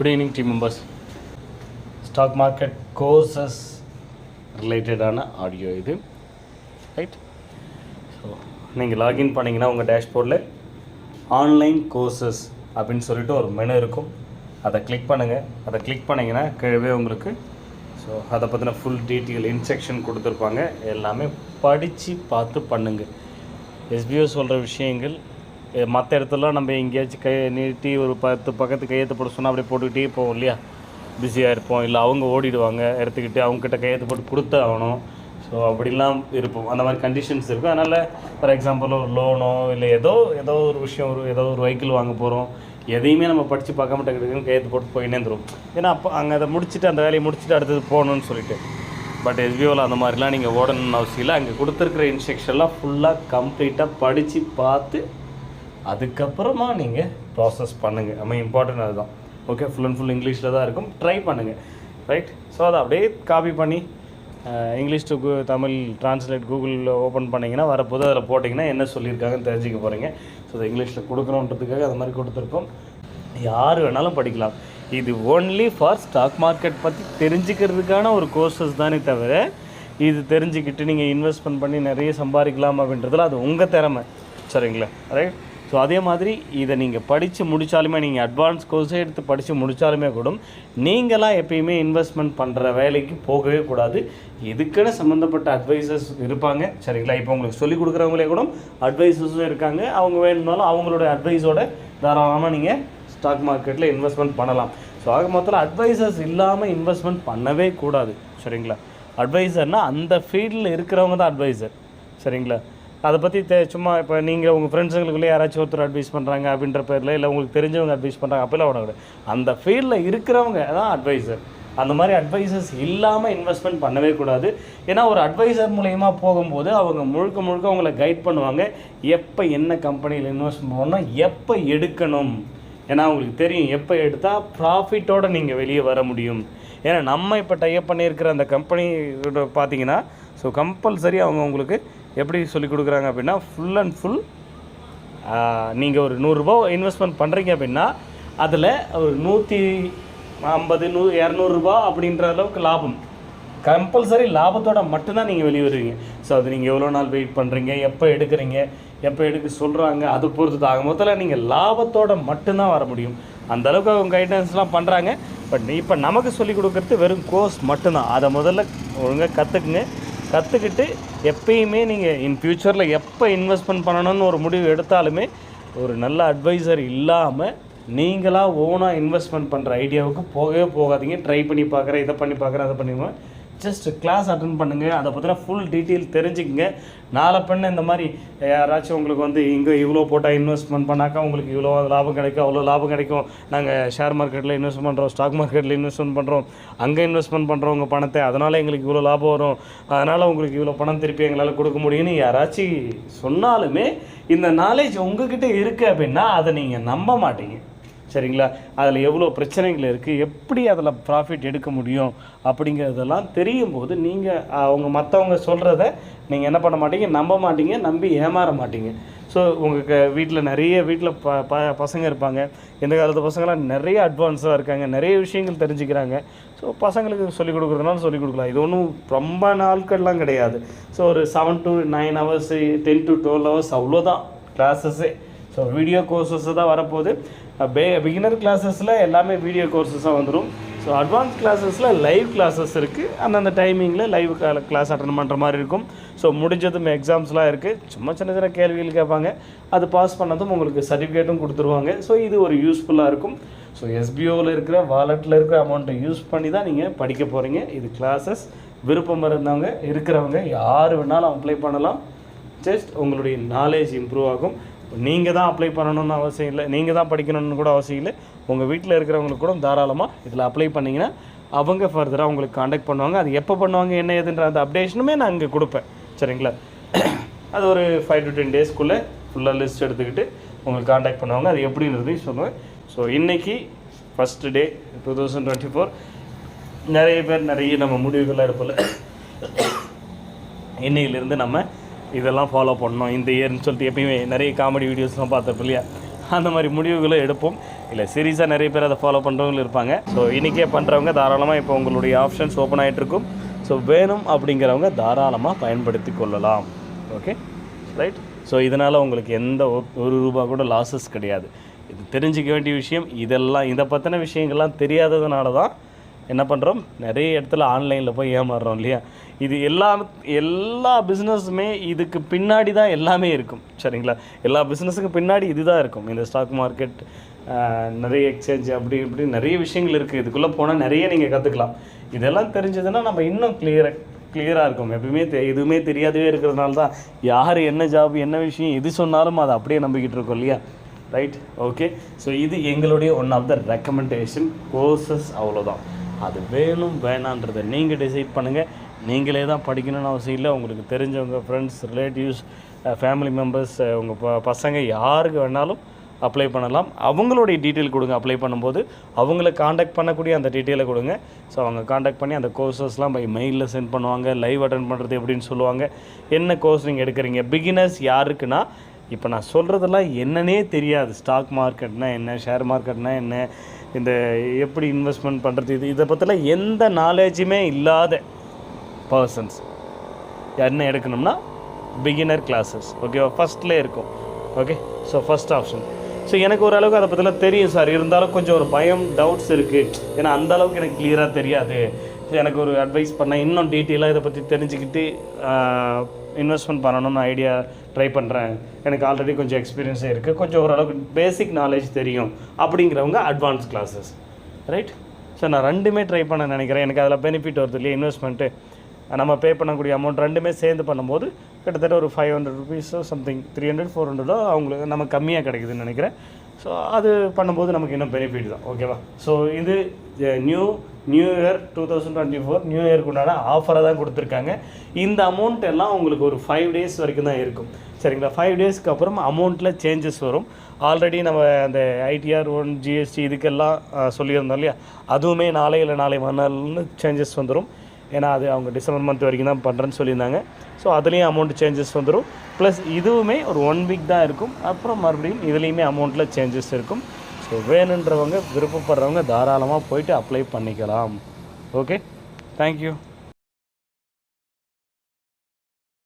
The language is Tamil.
Good evening team members stock market courses ரிலேட்டடான ஆடியோ இது. ரைட் ஸோ நீங்கள் லாகின் பண்ணிங்கன்னா உங்கள் டேஷ்போர்டில் ஆன்லைன் கோர்சஸ் அப்படின்னு சொல்லிட்டு ஒரு மெனு இருக்கும். அதை கிளிக் பண்ணுங்கள் அதை கிளிக் பண்ணிங்கன்னா கீழவே உங்களுக்கு ஸோ அதை பற்றின ஃபுல் டீட்டெயில் இன்ஸ்ட்ரக்ஷன் கொடுத்துருப்பாங்க. எல்லாமே படித்து பார்த்து பண்ணுங்கள் எஸ்பிஓ சொல்கிற விஷயங்கள் மற்ற இடத்துலலாம் நம்ம எங்கேயாச்சும் கை நீட்டி ஒரு பத்து பக்கத்து கையெழுத்து போட சொன்னால் அப்படியே போட்டுக்கிட்டே போவோம் இல்லையா? பிஸியாக இருப்போம். இல்லை அவங்க ஓடிடுவாங்க. எடுத்துக்கிட்டு அவங்கக்கிட்ட கையெழுத்து போட்டு கொடுத்து ஆகணும். ஸோ அப்படிலாம் இருப்போம். அந்த மாதிரி கண்டிஷன்ஸ் இருக்கும் அதனால் ஃபார் எக்ஸாம்பிள் ஒரு லோனோ இல்லை ஏதோ ஏதோ ஒரு விஷயம் ஒரு ஏதோ ஒரு வெஹிக்கிள் வாங்க போகிறோம் எதையுமே நம்ம படித்து பார்க்க மாட்டேங்கிறது கையெழுத்து போட்டு போயினே ஏன்னா அப்போ அங்கே அதை முடிச்சுட்டு அந்த வேலையை முடிச்சுட்டு அடுத்தது போகணும்னு சொல்லிட்டு. பட் எஸ்பிஓவில் அந்த மாதிரிலாம் நீங்கள் ஓடணும்னு அவசியம் இல்லை. அங்கே கொடுத்துருக்குற இன்ஸ்ட்ரக்ஷன்லாம் ஃபுல்லாக கம்ப்ளீட்டாக படித்து பார்த்து அதுக்கப்புறமா நீங்கள் ப்ராசஸ் பண்ணுங்கள் நம்ம இம்பார்ட்டன்ட் அதுதான். ஓகே ஃபுல் அண்ட் ஃபுல் இங்கிலீஷில் தான் இருக்கும். ட்ரை பண்ணுங்கள் ரைட் ஸோ அதை அப்படியே காப்பி பண்ணி இங்கிலீஷ் டு கு தமிழ் ட்ரான்ஸ்லேட் கூகுளில் ஓப்பன் பண்ணிங்கன்னா வரப்போது அதில் போட்டிங்கன்னா என்ன சொல்லியிருக்காங்கன்னு தெரிஞ்சுக்க போகிறீங்க ஸோ அதை இங்கிலீஷில் கொடுக்கணுன்றதுக்காக அது மாதிரி கொடுத்துருக்கோம். யார் வேணாலும் படிக்கலாம். இது ஓன்லி ஃபார் ஸ்டாக் மார்க்கெட் பற்றி தெரிஞ்சுக்கிறதுக்கான ஒரு கோர்சஸ் தானே தவிர இது தெரிஞ்சுக்கிட்டு நீங்கள் இன்வெஸ்ட்மெண்ட் பண்ணி நிறைய சம்பாதிக்கலாம் அப்படின்றதுல அது உங்கள் திறமை. சரிங்களா? ரைட் ஸோ அதே மாதிரி இதை நீங்கள் படித்து முடித்தாலுமே நீங்கள் அட்வான்ஸ் கோர்ஸே எடுத்து படித்து முடித்தாலுமே கூட நீங்களாம் எப்பயுமே இன்வெஸ்ட்மெண்ட் பண்ணுற வேலைக்கு போகவே கூடாது. இதுக்குன்னு சம்மந்தப்பட்ட அட்வைசர்ஸ் இருப்பாங்க. சரிங்களா? இப்போ உங்களுக்கு சொல்லிக் கொடுக்குறவங்களே கூட அட்வைசர்ஸும் இருக்காங்க. அவங்க வேணும்னாலும் அவங்களோட அட்வைஸோட தாராளமாக நீங்கள் ஸ்டாக் மார்க்கெட்டில் இன்வெஸ்ட்மெண்ட் பண்ணலாம். ஸோ ஆக மொத்தத்தில் அட்வைசர்ஸ் இல்லாமல் இன்வெஸ்ட்மெண்ட் பண்ணவே கூடாது. சரிங்களா? அட்வைசர்னால் அந்த ஃபீல்டில் இருக்கிறவங்க தான் அட்வைசர் சரிங்களா? அதை பற்றி தே சும்மா இப்போ நீங்கள் உங்கள் ஃப்ரெண்ட்ஸுங்களுக்குள்ளே யாராச்சும் ஒருத்தர் அட்வைஸ் பண்ணுறாங்க அப்படின்ற பேரில் இல்லை உங்களுக்கு தெரிஞ்சவங்க அட்வைஸ் பண்ணுறாங்க அப்போல்லாம் உடனே அந்த ஃபீல்டில் இருக்கிறவங்க தான் அட்வைசர் அந்த மாதிரி அட்வைசர்ஸ் இல்லாமல் இன்வெஸ்ட்மெண்ட் பண்ணவே கூடாது. ஏன்னா ஒரு அட்வைசர் மூலயமா போகும்போது அவங்க முழுக்க முழுக்க அவங்கள கைட் பண்ணுவாங்க. எப்போ என்ன கம்பெனியில் இன்வெஸ்ட் பண்ணணும் எப்போ எடுக்கணும்? ஏன்னா உங்களுக்கு தெரியும் எப்போ எடுத்தால் ப்ராஃபிட்டோடு நீங்கள் வெளியே வர முடியும். ஏன்னா நம்ம இப்போ டைப் பண்ணியிருக்கிற அந்த கம்பெனி பார்த்தீங்கன்னா ஸோ கம்பல்சரி அவங்க உங்களுக்கு எப்படி சொல்லிக் கொடுக்குறாங்க அப்படின்னா ஃபுல் அண்ட் ஃபுல் நீங்கள் ஒரு நூறுரூபா இன்வெஸ்ட்மெண்ட் பண்ணுறீங்க அப்படின்னா அதில் ஒரு நூற்றி ஐம்பது நூ இரநூறுபா அப்படின்ற அளவுக்கு லாபம். கம்பல்சரி லாபத்தோட மட்டும்தான் நீங்கள் வெளியே வருவீங்க. ஸோ அது நீங்கள் எவ்வளோ நாள் வெயிட் பண்ணுறீங்க எப்போ எடுக்கிறீங்க எப்போ எடுக்க சொல்கிறாங்க அது பொறுத்து தான். ஆக மொத்தத்தில் நீங்கள் லாபத்தோட மட்டும்தான் வர முடியும். அந்த அளவுக்கு அவங்க கைடன்ஸ்லாம் பண்ணுறாங்க பட் இப்போ நமக்கு சொல்லிக் கொடுக்குறது வெறும் கோர்ஸ் மட்டும்தான். அதை முதல்ல ஒழுங்காக கற்றுக்குங்க கற்றுக்கிட்டு எப்பயுமே நீங்கள் இன் ஃப்யூச்சரில் எப்போ இன்வெஸ்ட்மெண்ட் பண்ணணும்னு ஒரு முடிவு எடுத்தாலுமே ஒரு நல்ல அட்வைசர் இல்லாமல் நீங்களாக ஓனாக இன்வெஸ்ட்மெண்ட் பண்ணுற ஐடியாவுக்கு போகவே போகாதீங்க. ட்ரை பண்ணி பார்க்குறேன் இதை பண்ணி பார்க்குறேன் அதை பண்ணி ஜஸ்ட் கிளாஸ் அட்டன் பண்ணுங்கள் அதை பற்றின ஃபுல் டீட்டெயில் தெரிஞ்சுக்கங்க. நாளை பெண்ணு இந்த மாதிரி யாராச்சும் உங்களுக்கு வந்து இங்கே இவ்வளோ போட்டால் இன்வெஸ்ட்மெண்ட் பண்ணாக்கா உங்களுக்கு இவ்வளோ லாபம் கிடைக்கும் அவ்வளோ லாபம் கிடைக்கும். நாங்கள் ஷேர் மார்க்கெட்டில் இன்வெஸ்ட் பண்ணுறோம் ஸ்டாக் மார்க்கெட்டில் இன்வெஸ்ட்மெண்ட் பண்ணுறோம் அங்கே இன்வெஸ்ட்மெண்ட் பண்ணுறவங்க பணத்தை அதனால் எங்களுக்கு இவ்வளோ லாபம் வரும். அதனால் உங்களுக்கு இவ்வளோ பணம் திருப்பி எங்களால் கொடுக்க முடியும்னு யாராச்சும் சொன்னாலுமே இந்த நாலேஜ் உங்ககிட்ட இருக்குது அப்படின்னா அதை நீங்கள் நம்ப மாட்டீங்க. சரிங்களா? அதில் எவ்வளோ பிரச்சனைகள் இருக்குது எப்படி அதில் ப்ராஃபிட் எடுக்க முடியும்? அப்படிங்கிறதெல்லாம் தெரியும் போது நீங்கள் அவங்க மற்றவங்க சொல்கிறத நீங்கள் என்ன பண்ண மாட்டீங்க? நம்ப மாட்டீங்க நம்பி ஏமாற மாட்டீங்க. ஸோ உங்கள் வீட்டில் நிறைய வீட்டில் ப ப பசங்க இருப்பாங்க. இந்த காலத்து பசங்களாம் நிறைய அட்வான்ஸாக இருக்காங்க. நிறைய விஷயங்கள் தெரிஞ்சுக்கிறாங்க. ஸோ பசங்களுக்கு சொல்லிக் கொடுக்குறதுனால சொல்லிக் கொடுக்கலாம். இது ஒன்றும் ரொம்ப நாட்கள்லாம் கிடையாது. ஸோ ஒரு seven to nine hours ten to twelve hours அவ்வளோதான் கிளாஸஸ்ஸே ஸோ வீடியோ கோர்சஸ் தான் வரப்போகுது. பே பிகினர் கிளாஸஸில் எல்லாமே வீடியோ கோர்சஸாக வந்துடும் ஸோ அட்வான்ஸ் கிளாஸஸில் லைவ் கிளாஸஸ் இருக்குது அந்தந்த டைமிங்கில் லைவ் கிளாஸ் அட்டன் பண்ணுற மாதிரி இருக்கும். ஸோ முடிஞ்சதும் எக்ஸாம்ஸ்லாம் இருக்குது சும்மா சின்ன சின்ன கேள்விகள் கேட்பாங்க. அது பாஸ் பண்ணதும் உங்களுக்கு சர்டிஃபிகேட்டும் கொடுத்துருவாங்க. ஸோ இது ஒரு யூஸ்ஃபுல்லாக இருக்கும். ஸோ எஸ்பிஓவில் இருக்கிற வாலெட்டில் இருக்கிற அமௌண்ட்டை யூஸ் பண்ணி தான் நீங்கள் படிக்க போகிறீங்க இது கிளாஸஸ் விருப்பம் இருந்தவங்க இருக்கிறவங்க யார் வேணாலும் அப்ளை பண்ணலாம். ஜஸ்ட் உங்களுடைய நாலேஜ் இம்ப்ரூவ் ஆகும். நீங்கள் தான் அப்ளை பண்ணணும்னு அவசியம் இல்லை. நீங்கள் தான் படிக்கணும்னு கூட அவசியம் இல்லை. உங்கள் வீட்டில் இருக்கிறவங்களுக்கு கூட தாராளமாக இதில் அப்ளை பண்ணிங்கன்னா அவங்க ஃபர்தராக உங்களுக்கு காண்டாக்ட் பண்ணுவாங்க. அது எப்போ பண்ணுவாங்க என்ன ஏதுன்ற அந்த அப்டேஷனுமே நான் இங்கே கொடுப்பேன். சரிங்களா? அது ஒரு ஃபைவ் டு டென் டேஸ்க்குள்ளே ஃபுல்லாக லிஸ்ட் எடுத்துக்கிட்டு உங்களுக்கு காண்டாக்ட் பண்ணுவாங்க. அது எப்படின்றதையும் சொல்லுவேன். ஸோ இன்றைக்கி first day two thousand twenty four நிறைய பேர் நிறைய நம்ம முடிவுகள்லாம் எடுப்போம்ல. இன்னையிலேருந்து நம்ம இதெல்லாம் ஃபாலோ பண்ணணும் இந்த இயர்னு சொல்லிட்டு எப்பயுமே நிறைய காமெடி வீடியோஸ்லாம் பார்த்துருப்போம் இல்லையா? அந்த மாதிரி முடிவுகளை எடுப்போம். இல்லை சீரியஸாக நிறைய பேர் அதை ஃபாலோ பண்ணுறவங்களும் இருப்பாங்க. ஸோ இன்றைக்கே பண்ணுறவங்க தாராளமாக இப்போ உங்களுடைய ஆப்ஷன்ஸ் ஓப்பன் ஆகிட்டுருக்கும் ஸோ வேணும் அப்படிங்கிறவங்க தாராளமாக பயன்படுத்தி கொள்ளலாம். ஓகே ரைட் ஸோ இதனால் உங்களுக்கு எந்த ஒரு ரூபா கூட லாஸஸ் கிடையாது. இது தெரிஞ்சிக்க வேண்டிய விஷயம். இதெல்லாம் இதை பற்றின விஷயங்கள்லாம் தெரியாததுனால தான் என்ன பண்ணுறோம் நிறைய இடத்துல ஆன்லைனில் போய் ஏமாறுறோம் இல்லையா? இது எல்லா எல்லா பிஸ்னஸுமே இதுக்கு பின்னாடி தான் எல்லாமே இருக்கும். சரிங்களா? எல்லா பிஸ்னஸுக்கு பின்னாடி இதுதான் இருக்கும். இந்த ஸ்டாக் மார்க்கெட் நிறைய எக்ஸ்சேஞ்ச் அப்படி இப்படி நிறைய விஷயங்கள் இருக்குது இதுக்குள்ளே போனால் நிறைய நீங்கள் கற்றுக்கலாம் இதெல்லாம் தெரிஞ்சதுன்னா நம்ம இன்னும் கிளியராக கிளியராக இருக்கும். எப்பயுமே தெ எதுவுமே தெரியாதவே இருக்கிறதுனால தான் யார் என்ன ஜாப் என்ன விஷயம் எது சொன்னாலும் அதை அப்படியே நம்பிக்கிட்டு இருக்கோம் இல்லையா? ரைட் ஓகே ஸோ இது எங்களுடைய one of the recommendation courses அவ்வளோதான் அது வேணும் வேணான்றதை நீங்கள் டிசைட் பண்ணுங்கள் நீங்களே தான் படிக்கணும்னு அவசியம் இல்லை. உங்களுக்கு தெரிஞ்சவங்க ஃப்ரெண்ட்ஸ் ரிலேட்டிவ்ஸ் ஃபேமிலி மெம்பர்ஸ் உங்கள் ப பசங்க யாருக்கு வேணாலும் அப்ளை பண்ணலாம். அவங்களுடைய டீட்டெயில் கொடுங்க. அப்ளை பண்ணும்போது அவங்கள காண்டாக்ட் பண்ணக்கூடிய அந்த டீட்டெயிலை கொடுங்க. ஸோ அவங்க காண்டாக்ட் பண்ணி அந்த கோர்சஸ்லாம் பை மெயிலில் சென்ட் பண்ணுவாங்க. லைவ் அட்டன் பண்ணுறது எப்படின்னு சொல்லுவாங்க. என்ன கோர்ஸ் நீங்கள் எடுக்கிறீங்க? பிகினர்ஸ் யாருக்குன்னா இப்போ நான் சொல்கிறதெல்லாம் என்னன்னே தெரியாது. ஸ்டாக் மார்க்கெட்னா என்ன ஷேர் மார்க்கெட்னா என்ன இந்த எப்படி இன்வெஸ்ட்மெண்ட் பண்ணுறது இது இதை பற்றிலாம் எந்த நாலேஜுமே இல்லாத பர்சன்ஸ் என்ன எடுக்கணும்னா பிகினர் கிளாஸஸ் ஓகேவா ஃபஸ்ட்லேயே இருக்கும். Okay so first option so எனக்கு ஓரளவுக்கு அதை பற்றிலாம் தெரியும் சார் இருந்தாலும் கொஞ்சம் ஒரு பயம் டவுட்ஸ் இருக்குது ஏன்னா அந்த அளவுக்கு எனக்கு கிளியராக தெரியாது. எனக்கு ஒரு அட்வைஸ் பண்ண இன்னும் டீட்டெயிலாக இதை பற்றி தெரிஞ்சுக்கிட்டு இன்வெஸ்ட்மெண்ட் பண்ணணும்னு ஐடியா ட்ரை பண்ணுறேன் எனக்கு ஆல்ரெடி கொஞ்சம் எக்ஸ்பீரியன்ஸே இருக்குது கொஞ்சம் ஓரளவுக்கு பேசிக் நாலேஜ் தெரியும் அப்படிங்கிறவங்க அட்வான்ஸ் கிளாஸஸ் ரைட் ஸோ நான் ரெண்டுமே ட்ரை பண்ண நினைக்கிறேன். எனக்கு அதில் பெனிஃபிட் வருது இல்லையா? இன்வெஸ்ட்மெண்ட்டு நம்ம பே பண்ணக்கூடிய அமௌண்ட் ரெண்டுமே சேர்ந்து பண்ணும்போது கிட்டத்தட்ட ஒரு ஃபைவ் ஹண்ட்ரட் ருபீஸோ சம்திங் த்ரீ ஹண்ட்ரட் ஃபோர் ஹண்ட்ரடோ அவங்களுக்கு நமக்கு கம்மியாக கிடைக்குதுன்னு நினைக்கிறேன். ஸோ அது பண்ணும்போது நமக்கு இன்னும் பெனிஃபிட் தான். ஓகேவா ஸோ இது eh, new new year two thousand twenty four new இயருக்கு உண்டான ஆஃபரை தான் கொடுத்துருக்காங்க. இந்த அமௌண்ட் எல்லாம் உங்களுக்கு ஒரு ஃபைவ் டேஸ் வரைக்கும் தான் இருக்கும். சரிங்களா? ஃபைவ் டேஸ்க்கு அப்புறம் அமௌண்ட்டில் சேஞ்சஸ் வரும். ஆல்ரெடி நம்ம அந்த ஐடிஆர் ஒன் ஜிஎஸ்டி இதுக்கெல்லாம் சொல்லியிருந்தோம் இல்லையா? அதுவுமே நாளை இல்லை நாளை மறுநாள்னு சேஞ்சஸ் வந்துடும் ஏன்னா அது அவங்க டிசம்பர் மந்த் வரைக்கும் தான் பண்ணுறேன்னு சொல்லியிருந்தாங்க. ஸோ அதுலேயும் அமௌண்ட் சேஞ்சஸ் வந்துடும் ப்ளஸ் இதுவுமே ஒரு ஒன் வீக் தான் இருக்கும். அப்புறம் மறுபடியும் இதுலேயுமே அமௌண்ட்டில் சேஞ்சஸ் இருக்கும். ஸோ வேணுன்றவங்க விருப்பப்படுறவங்க தாராளமாக போயிட்டு அப்ளை பண்ணிக்கலாம். Okay thank you